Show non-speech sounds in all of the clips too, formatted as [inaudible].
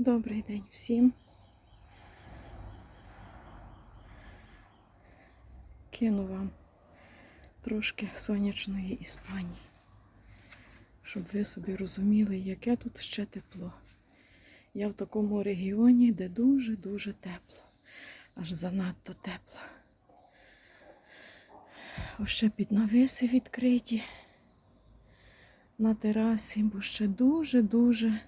Добрий день всім. Кину вам трошки сонячної Іспанії, щоб ви собі розуміли, яке тут ще тепло. Я в такому регіоні, де дуже-дуже тепло, аж занадто тепло. Ось ще під навіси відкриті на терасі, бо ще дуже-дуже.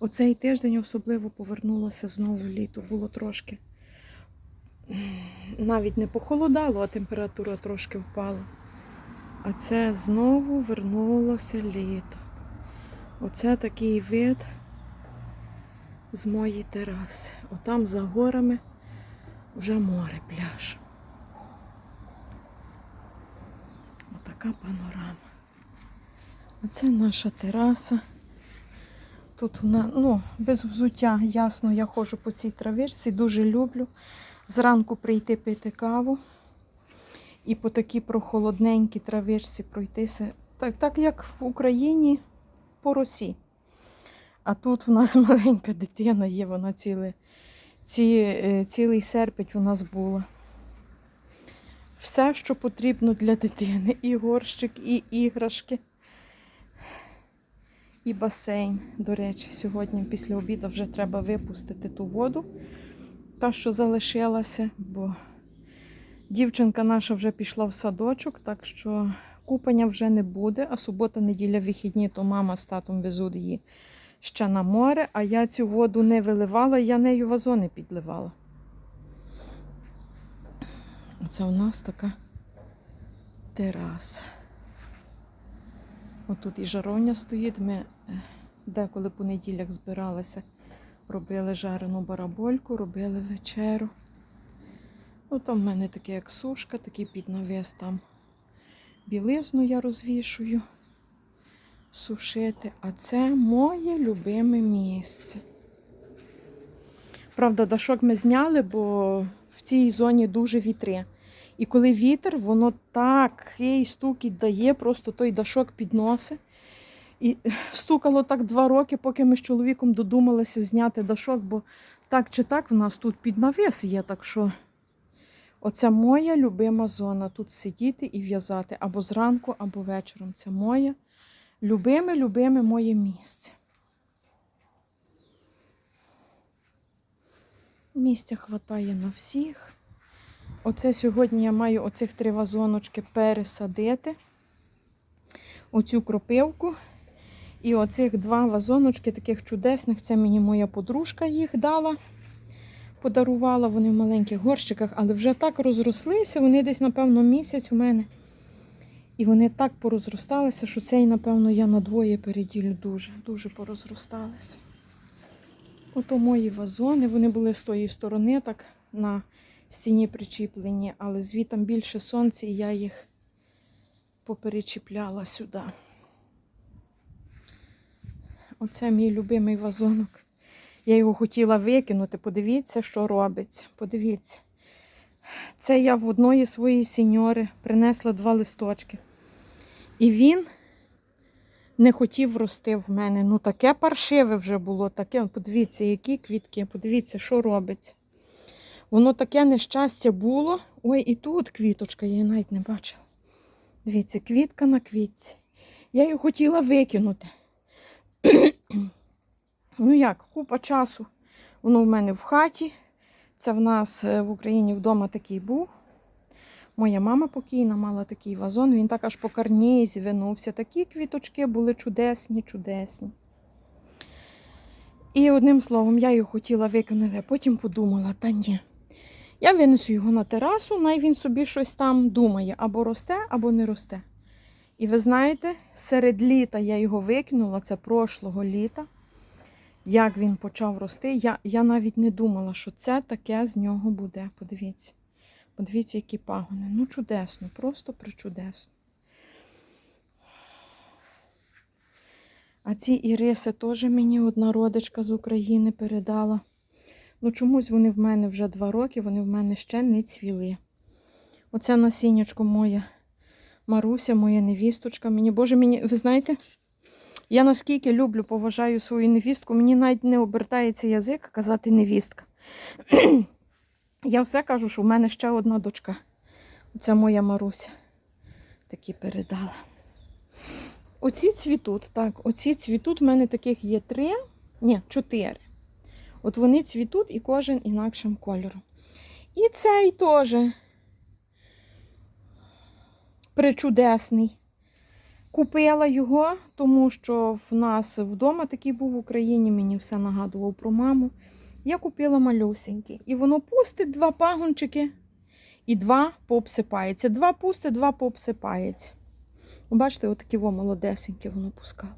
Оцей тиждень особливо повернулося знову літо. Було трошки навіть не похолодало, а температура трошки впала. А це знову вернулося літо. Оце такий вид з моєї тераси. Отам за горами вже море пляж. Отака панорама. Оце наша тераса. Тут вона, ну, без взуття, ясно, я ходжу по цій травичці, дуже люблю. Зранку прийти пити каву і по такій прохолодненькій травичці пройтися. Так, так як в Україні по росі. А тут в нас [laughs] маленька дитина є, вона ціле, ці, е, цілий серпень у нас була. Все, що потрібно для дитини. І горщик, і іграшки і басейн. До речі, сьогодні після обіду вже треба випустити ту воду, та, що залишилася, бо дівчинка наша вже пішла в садочок, так що купання вже не буде, а субота, неділя, вихідні, то мама з татом везуть її ще на море, а я цю воду не виливала, я нею вазони підливала. Оце у нас така тераса. Отут і жаровня стоїть. Ми е, деколи по неділях збиралися, робили жарену барабольку, робили вечеру. Ну, там в мене таке, як сушка, такий піднавіс там білизну я розвішую сушити. А це моє любиме місце. Правда, дашок ми зняли, бо в цій зоні дуже вітри. І коли вітер, воно такий стукіт дає, просто той дашок підносить. І стукало так два роки, поки ми з чоловіком додумалися зняти дашок, бо так чи так в нас тут під навіс є, так що оце моя любима зона. Тут сидіти і в'язати або зранку, або вечором. Це моє любиме, любиме моє місце. Місця хватає на всіх. Оце сьогодні я маю оцих три вазоночки пересадити. Оцю кропивку. І оцих два вазоночки таких чудесних. Це мені моя подружка їх дала, подарувала. Вони в маленьких горщиках, але вже так розрослися. Вони десь, напевно, місяць у мене. І вони так порозросталися, що цей, напевно, я на двоє переділю дуже, дуже порозросталися. Ото мої вазони, вони були з тої сторони, так на стіні причіплені, але звітом більше сонця, і я їх поперечіпляла сюди. Оце мій любимий вазонок. Я його хотіла викинути. Подивіться, що робиться. Подивіться. Це я в одної своєї сіньори принесла два листочки. І він не хотів рости в мене. Ну, таке паршиве вже було. таке. Подивіться, які квітки, подивіться, що робиться. Воно таке нещастя було. Ой, і тут квіточка, я її навіть не бачила. Дивіться, квітка на квітці. Я її хотіла викинути. [clears throat] ну як, купа часу. Воно в мене в хаті. Це в нас е, в Україні вдома такий був. Моя мама покійна мала такий вазон, він так аж по карні звинувся. Такі квіточки були чудесні, чудесні. І одним словом, я його хотіла викинути, а потім подумала, та ні. Я винесу його на терасу, най він собі щось там думає, або росте, або не росте. І ви знаєте, серед літа я його викинула, це прошлого літа. Як він почав рости, я, я навіть не думала, що це таке з нього буде. Подивіться. Подивіться, які пагони. Ну, чудесно, просто причудесно. А ці іриси теж мені одна родичка з України передала. Ну, чомусь вони в мене вже два роки, вони в мене ще не цвіли. Оце насіннячко моя Маруся, моя невісточка. Мені, Боже, мені, ви знаєте, Я наскільки люблю, поважаю свою невістку, мені навіть не обертається язик казати невістка. [clears throat] Я все кажу, що в мене ще одна дочка. Це моя Маруся. Такі передала. Оці цвітуть, так, оці цвітуть, в мене таких є три, ні, чотири. От вони цвітуть і кожен інакшим кольором. І цей теж причудесний. Купила його, тому що в нас вдома такий був в Україні, мені все нагадував про маму. Я купила малюсенький. І воно пустить два пагончики і два пообсипається. Два пусте, два пообсипається. Бачите, отакі во молодесенькі воно пускало.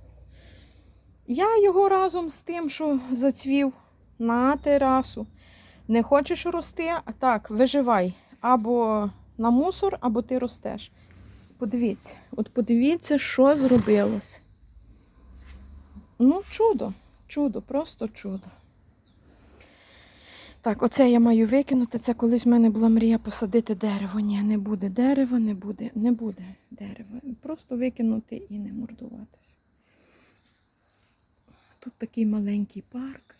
Я його разом з тим, що зацвів на терасу. Не хочеш рости, а так, виживай. Або на мусор, або ти ростеш. Подивіться, от подивіться, що зробилось. Ну, чудо, чудо, просто чудо. Так, оце я маю викинути. Це колись в мене була мрія посадити дерево. Ні, не буде дерева, не буде, не буде дерева. Просто викинути і не мордуватися. Тут такий маленький парк.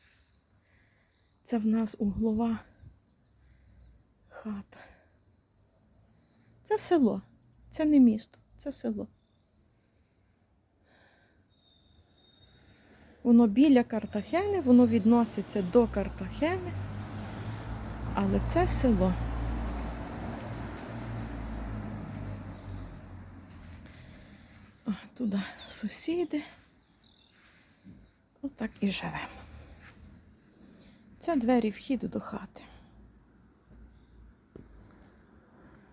Це в нас углова хата. Це село. Це не місто, це село. Воно біля Картахени, воно відноситься до Картахени, але це село. Туди сусіди. Отак і живемо. Це двері вхід до хати.